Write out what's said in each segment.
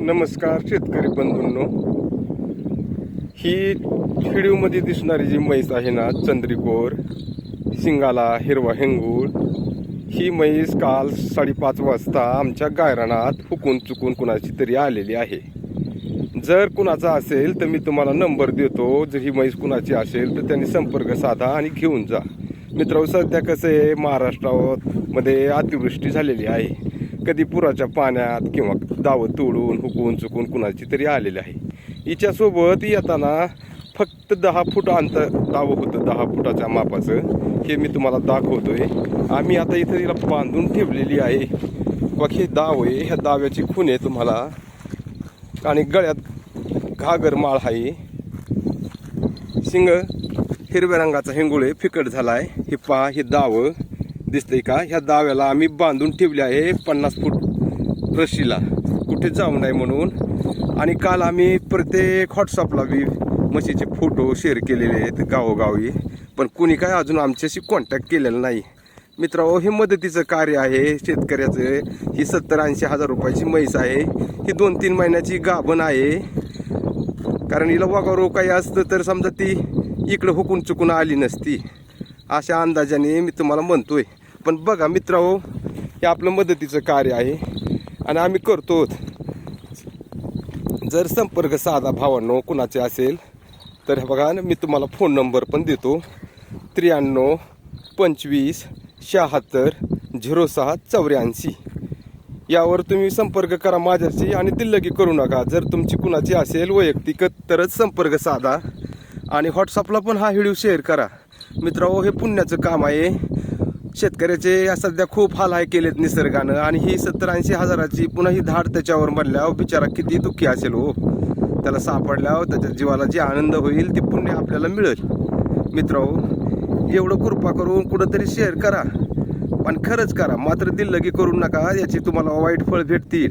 नमस्कार शेतकरी बंधूंनो. ही व्हिडिओमध्ये दिसणारी जी म्हैस आहे ना चंद्रिकोर शिंगाला हिरवा हेंगूळ ही म्हैस काल साडेपाच वाजता आमच्या गायरानात हुकून चुकून कुणाची तरी आलेली आहे. जर कुणाचा असेल तर मी तुम्हाला नंबर देतो. जर ही म्हैस कुणाची असेल तर त्यांनी संपर्क साधा आणि घेऊन जा. मित्र सध्या कसं आहे महाराष्ट्रामध्ये अतिवृष्टी झालेली आहे. कधी पुराच्या पाण्यात किंवा दावं तोडून हुकून चुकून कुणाची तरी आलेली आहे. हिच्यासोबत येताना फक्त दहा फूट अंतर दावं होतं दहा फुटाच्या मापाचं. हे मी तुम्हाला दाखवतोय. आम्ही आता इथं तिला बांधून ठेवलेली आहे. बघ हे दाव आहे. ह्या दाव्याची खून आहे तुम्हाला. आणि गळ्यात घागर माळ आहे. शिंग हिरव्या रंगाचा हिंगुळे फिकट झाला आहे हे पहा हे दावं. दिसतंय का? ह्या दाव्याला आम्ही बांधून ठेवले आहे पन्नास फूट रशीला. कुठे जाऊ नये म्हणून. आणि काल आम्ही प्रत्येक व्हॉट्सअपला बी म्हशीचे फोटो शेअर केलेले आहेत गावोगावी. पण कुणी काय अजून आमच्याशी कॉन्टॅक्ट केलेला नाही. मित्रांनो हे मदतीचं कार्य आहे. शेतकऱ्याचं ही सत्तर ऐंशी हजार रुपयाची म्हैस आहे. ही दोन तीन महिन्याची गाभण आहे. कारण हिला वगारो काही असतं तर समजा ती इकडं हुकून चुकून आली नसती. अशा अंदाजाने मी तुम्हाला म्हणतोय. पण बघा मित्रांनो हे आपलं मदतीचं कार्य आहे. आणि आम्ही करतो. जर संपर्क साधा भावांनो कुणाचे असेल तर बघा मी तुम्हाला फोन नंबर पण देतो. त्र्याण्णव पंचवीस शहात्तर झिरो सहा चौऱ्याऐंशी. यावर तुम्ही संपर्क करा माझ्याशी आणि दिल्लगी करू नका. जर तुमची कुणाची असेल वैयक्तिक तरच संपर्क साधा. आणि व्हॉट्सअपला पण हा व्हिडिओ शेअर करा. मित्रांनो हे पुण्याचं काम आहे. शेतकऱ्याचे सध्या खूप हाल आहे केलेत निसर्गानं. आणि ही सत्तर ऐंशी हजाराची पुन्हा ही धाड त्याच्यावर म्हणल्यावर बिचारा किती दुःखी असेल हो. त्याला सापडल्यावर त्याच्या जीवाला जे आनंद होईल ते पुण्य आपल्याला मिळेल. मित्रांनो एवढं कृपा करून कुठंतरी शेअर करा. पण खरंच करा मात्र दिल्लगी करू नका याची तुम्हाला वाईट फळ भेटतील.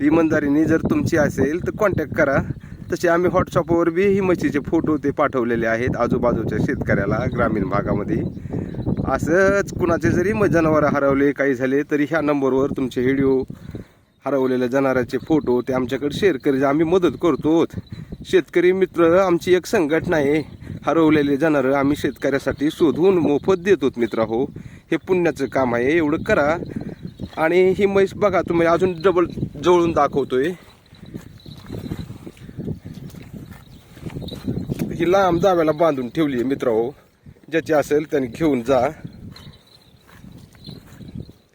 इमानदारीने जर तुमची असेल तर कॉन्टॅक्ट करा. तसे आम्ही व्हॉट्सअपवर बी ही म्हशीचे फोटो ते पाठवलेले आहेत आजूबाजूच्या शेतकऱ्याला ग्रामीण भागामध्ये. असंच कुणाचे जरी मग जनावरं हरवले काही झाले तरी ह्या नंबरवर तुमचे व्हिडिओ हरवलेल्या जनावरांचे फोटो ते आमच्याकडे शेअर करायचे आम्ही मदत करतो. शेतकरी मित्र आमची एक संघटना आहे. हरवलेले जनावरं आम्ही शेतकऱ्यासाठी शोधून मोफत देतो मित्र हो. हे पुण्याचं काम आहे. एवढं करा. आणि ही म्हैस बघा तुम्ही अजून डबल जवळून दाखवतोय. ही लांब जाव्याला बांधून ठेवली आहे मित्र हो. ज्याची असेल त्याने घेऊन जा.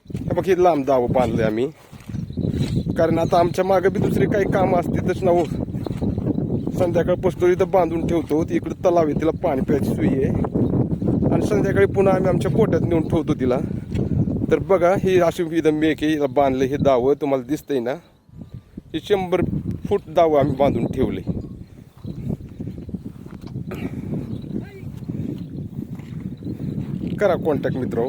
हे बघ हे लांब दावं बांधले आम्ही. कारण आता आमच्या मागे बी दुसरे काही काम असते ना हो. संध्याकाळ पसतो इथं बांधून ठेवतो. ती इकडे तलाव आहे तिला पाणी प्यायची सोयी आहे. आणि संध्याकाळी पुन्हा आम्ही आमच्या पोट्यात नेऊन ठेवतो तिला. तर बघा ही अशी इथं मेक आहे हिला बांधलं हे दावं. तुम्हाला दिसतंय ना? हे शंभर फूट दावं आम्ही बांधून ठेवले करा कॉन्टॅक्ट मित्र